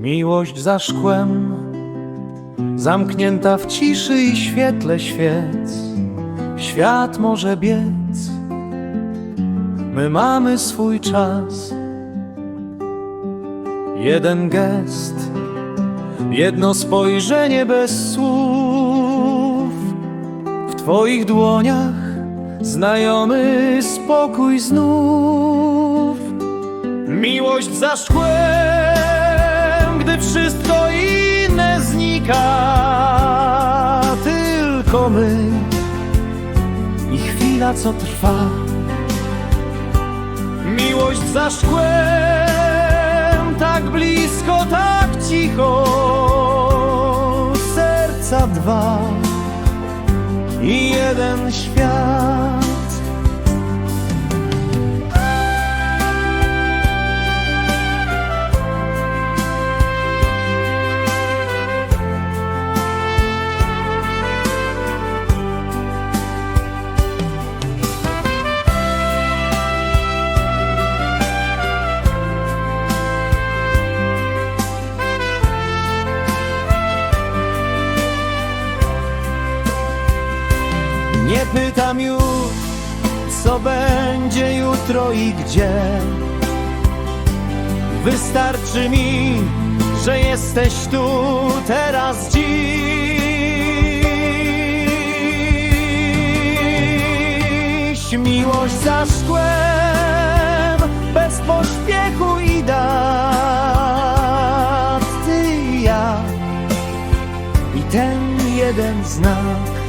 Miłość za szkłem, zamknięta w ciszy i świetle świec. Świat może biec, my mamy swój czas. Jeden gest, jedno spojrzenie bez słów. W Twoich dłoniach znajomy spokój znów. Miłość za szkłem, gdy wszystko inne znika, tylko my i chwila, co trwa. Miłość za szkłem, tak blisko, tak cicho, serca dwa i jeden świat. Nie pytam już, co będzie jutro i gdzie. Wystarczy mi, że jesteś tu teraz dziś. Miłość za szkłem, bez pośpiechu i dat. Ty i ja i ten jeden znak.